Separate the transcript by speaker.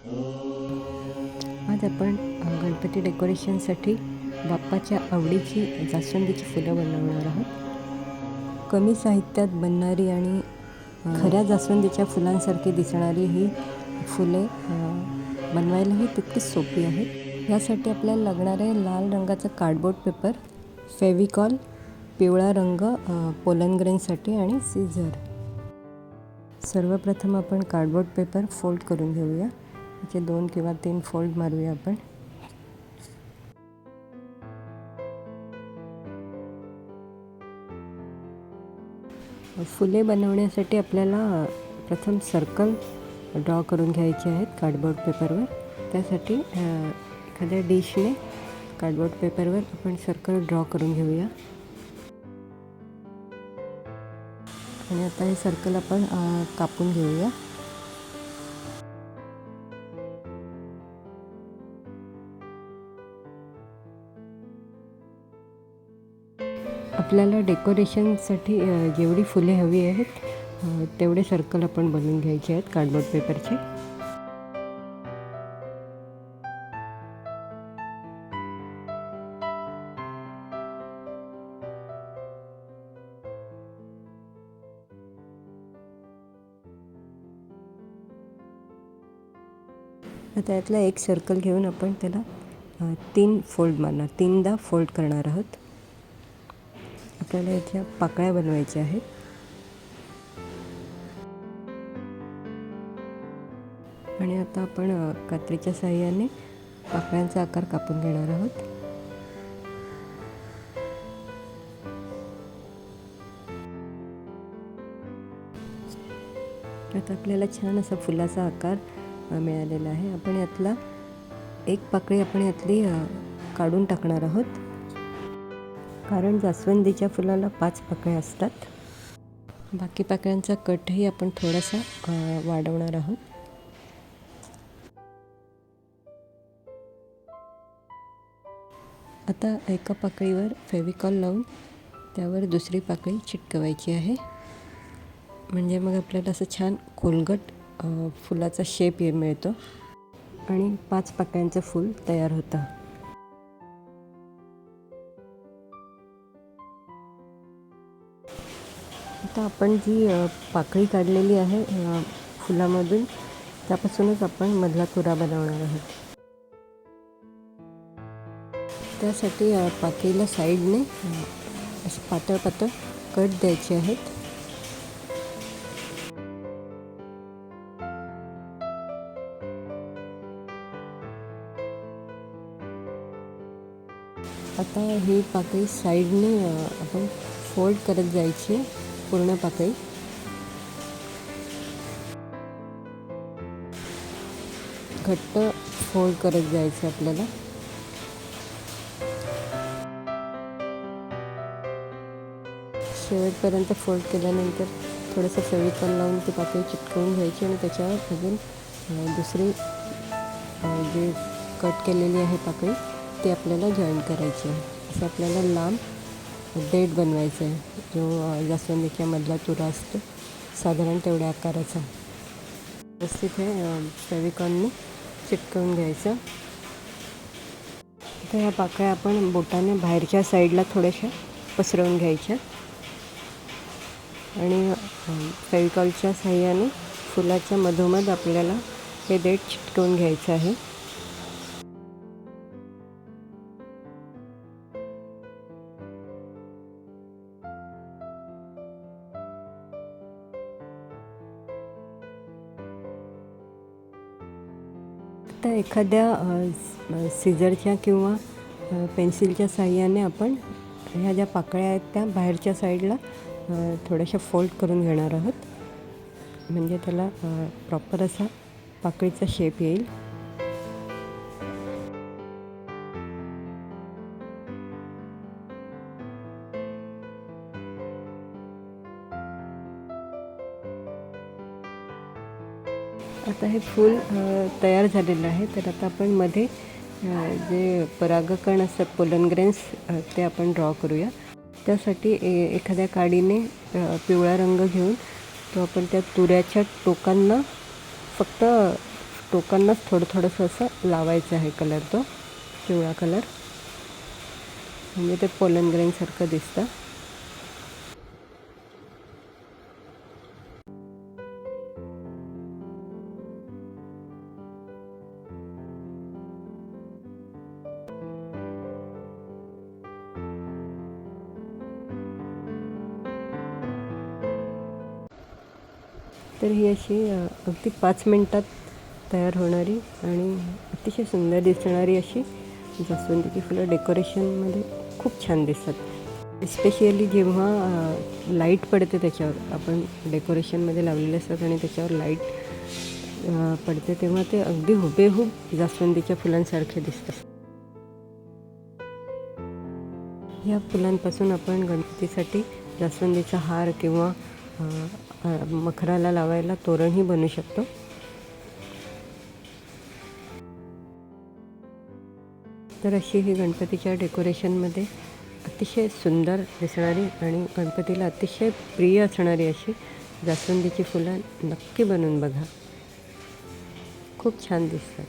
Speaker 1: आज आपण गणपती डेकोरेशनसाठी बाप्पाच्या आवडीची जास्वंदीची फुलं बनवणार आहोत. कमी साहित्यात बनणारी आणि खऱ्या जास्वंदीच्या फुलांसारखी दिसणारी ही फुले बनवायलाही तितकीच सोपी आहेत. यासाठी आपल्याला लागणारे लाल रंगाचं कार्डबोर्ड पेपर फेविकॉल पिवळा रंग पोलन ग्रेनसाठी आणि सीझर सर्वप्रथम आपण कार्डबोर्ड पेपर फोल्ड करून घेऊया. याचे दोन किंवा तीन फोल्ड मारूया आपण. फुले बनवण्यासाठी आपल्याला प्रथम सर्कल ड्रॉ करून घ्यायचे आहेत कार्डबोर्ड पेपरवर त्यासाठी एखाद्या डिशने कार्डबोर्ड पेपरवर आपण सर्कल ड्रॉ करून घेऊया. आणि आता हे सर्कल आपण कापून घेऊया. आपल्याला डेकोरेशनसाठी जेवढी फुले हवी आहेत तेवढे सर्कल आपण बनवून घ्यायचे आहेत कार्डबोर्ड पेपरचे आता यातला एक सर्कल घेऊन आपण त्याला तीन फोल्ड मारणार तीनदा फोल्ड करणार आहोत. आपल्याला याच्या पाकळ्या बनवायच्या आहेत. आणि आता आपण कात्रीच्या साह्याने पाकळ्यांचा आकार कापून घेणार आहोत. आता आपल्याला छान असा फुलाचा आकार मिळालेला आहे. आपण यातला एक पाकळी आपण यातली काढून टाकणार आहोत. कारण जास्वंदीच्या फुलाला पाच पाकळ्या असतात. बाकी पाकळ्यांचा कटही आपण थोडासा वाढवणार आहोत. आता एका पाकळीवर फेविकॉल लावून त्यावर दुसरी पाकळी चिटकवायची आहे. म्हणजे मग आपल्याला असं छान खोलगट फुलाचा शेप ये मिळतो. आणि पाच पाकळ्यांचं फूल तयार होतं. आता आपण जी पाकळी काढलेली आहे फुलामधून त्यापासूनच आपण मधला तुरा बनवणार आहोत. त्यासाठी पाकळीला साईडने असं पातळ पातळ कट द्यायचे आहेत. आता ही पाकळी साईडने आपण फोल्ड करत जायची. आहे, पूर्ण पाकळी. घट्ट फोल्ड करत जायचं आपल्याला. शेवटपर्यंत फोल्ड केल्यानंतर थोडंसं फेविकॉल लावून ती पाकळी चिटकवून घ्यायची आणि त्याच्यावर अजून दुसरी जी कट केलेली आहे पाकळी ती आपल्याला जॉईन करायची आहे. असं आपल्याला लांब डेट बनवायचं आहे. जो जास्वंदीच्या मधला तुरा असतो साधारण तेवढ्या आकाराचा. व्यवस्थित हे फेविकॉनने चिटकवून घ्यायचं. तर ह्या पाकळ्या आपण बोटाने बाहेरच्या साईडला थोड्याशा पसरवून घ्यायच्या. आणि फेविकॉलच्या साह्याने फुलाच्या मधोमध आपल्याला हे देठ चिटकवून घ्यायचं आहे. आता एखाद्या सिझरच्या किंवा पेन्सिलच्या साह्याने आपण ह्या ज्या पाकळ्या आहेत त्या बाहेरच्या साईडला थोड्याशा फोल्ड करून घेणार आहोत. म्हणजे त्याला प्रॉपर असा पाकळीचा शेप येईल. आता हे फूल तयार झालेलं आहे. तर आता आपण मध्ये जे परागकण असतात पोलनग्रेन्स ग्रेन्स ते आपण ड्रॉ करूया. त्यासाठी ए एखाद्या काडीने पिवळा रंग घेऊन तो आपण त्या तुऱ्याच्या टोकांना फक्त टोकांनाच थोडं थोडंसं असं लावायचं आहे कलर तो पिवळा कलर. म्हणजे ते पोलन ग्रेनसारखं दिसतं. तर ही अशी अगदी पाच मिनटात तयार होणारी आणि अतिशय सुंदर दिसणारी अशी जास्वंदीची फुलं. डेकोरेशनमध्ये खूप छान दिसतात. स्पेशली जेव्हा लाइट पडते त्याच्यावर आपण डेकोरेशनमध्ये लावलेले असतात आणि त्याच्यावर लाइट पडते तेव्हा ते अगदी हुबेहूब जास्वंदीच्या फुलांसारखे दिसतात. या फुलांपासून आपण गणपतीसाठी जास्वंदीचा हार किंवा मखराला लावायला तोरणही बनू शकतो. तर अशी ही गणपतीच्या डेकोरेशनमध्ये अतिशय सुंदर दिसणारी आणि गणपतीला अतिशय प्रिय असणारी अशी जास्वंदीची फुलं नक्की बनवून बघा. खूप छान दिसतात.